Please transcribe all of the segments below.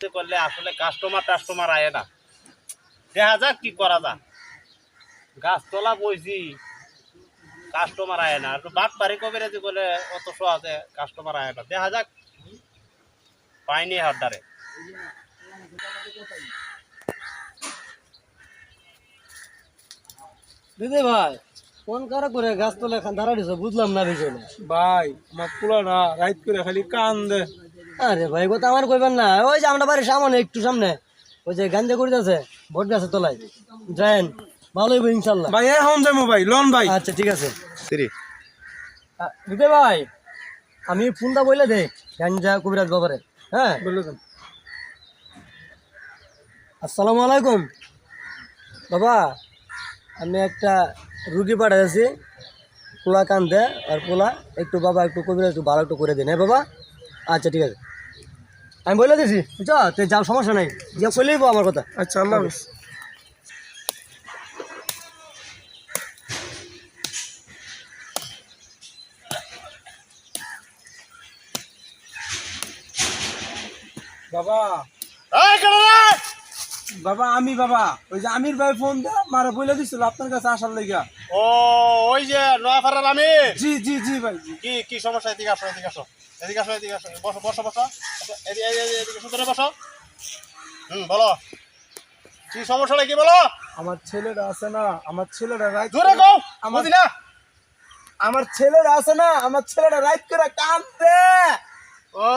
বেশি করলে আসলে কাস্টমার টাস্টমার আয় না। দেখা যাক কি করা যাক গাছতলা বইছি কাস্টমার আয় না। একটু বাট পারি কবিরাজি করলে অত সহজে কাস্টমার আয় না। দেখা যাক। পাইনি হাড্ডারে দিদি ভাই কোন কারা করে গাছ তোলে খান ধারা দিছো? বুঝলাম না বিষয়টা। ভাই আমার না রাইত করে খালি কান্দে। আরে ভাই কথা আমার কইবেন না। ওই যে আমরা বাড়ির সামনে একটু সামনে ওই যে গাঞ্জা করিতেছে ভোট গাছের তলায়। যাইন ভালো হইব ইনশাল্লাহ। ভাই এখন যাব ভাই লন ভাই। আচ্ছা ঠিক আছে। দিদি ভাই আমি ফোনটা বলে দে গাঞ্জা কবিরাজ বাবারে। হ্যাঁ? বলে দেন। আসসালামু আলাইকুম। বাবা আমি একটা রুগী পাঠাইছি পোলা কান্দে আর পোলা একটু বাবা একটু কবিরাজ একটু ভালো একটু করে দিন। হ্যাঁ বাবা? আচ্ছা ঠিক আছে। আমি বলে দিছি। বুঝছ? তুই যাও সমস্যা নাই। যা কইলেই আমার কথা। আচ্ছা আল্লাহ হাফেজ। বাবা? বাবা আমি বাবা ওই যে আমির ভাই ফোন দে মারা বলে দিছিল আপনার কাছে আসার লাগিয়া ও ওই যে নোয়াপাড়ার আমি জি জি জি ভাই কি কি সমস্যা? এদিকে আসো এদিকে আসো এদিকে আসো এদিকে আসো বসো বসো বসো। আচ্ছা, এদি- এদি- এদি- এদিকে সুতরে বসো। হুম বলো। কি সমস্যাটা কি বলো? আমার ছেলেরা আছে না আমার ছেলেরা রাইট ধরে কও আমার না? আমার ছেলেরা আছে না আমার ছেলেরা রাইট করে কান্দে। ও,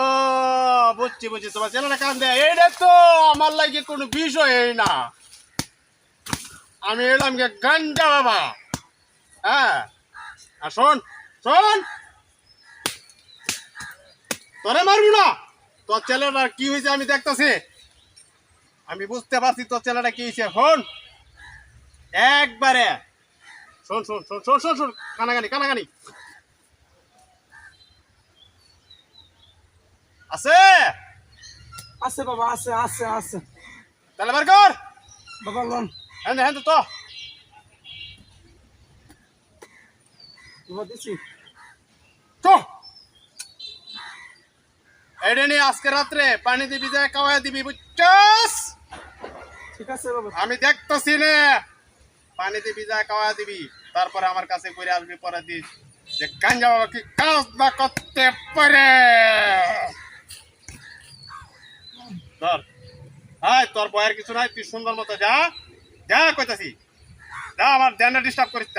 বুঝছি বুঝছি। তোমার ছেলেটা কান দেয়। এইটা তো আমার লাগে কোনো বিষয় না। আমি এলাম গে গাঞ্জা বাবা। হ্যাঁ। আর শোন শোন। তোরে মারবো না। তোর ছেলেটার কি হয়েছে আমি দেখতেছি। আমি বুঝতে পারছি তোর ছেলেটা কি হয়েছে। শোন। একবারে। শোন শোন শোন শোন শোন শোন। কানাগানি কানাগানি আছে? আছে বাবা আছে আছে আছে। তাহলে বার কর। বাবা লন। হ্যাঁ হ্যাঁ তো বাবা দিছি। তো। এইটা নিয়ে আজকে রাত্রে পানি দিবি যায় খাওয়াই দিবি বুঝছস? ঠিক আছে বাবা। আমি দেখতেছি নে। পানি দিবি যায় খাওয়াই দিবি। তারপরে আমার কাছে করে আসবি পরে দিস। যে গাঞ্জা বাবা কি কাজ না করতে পারে? ধর। আয় তোর বয়ের কিছু নাই, তুই সুন্দর মতো যা। যা, কইতাছি। যা, আমার ধ্যানটা ডিস্টার্ব করিস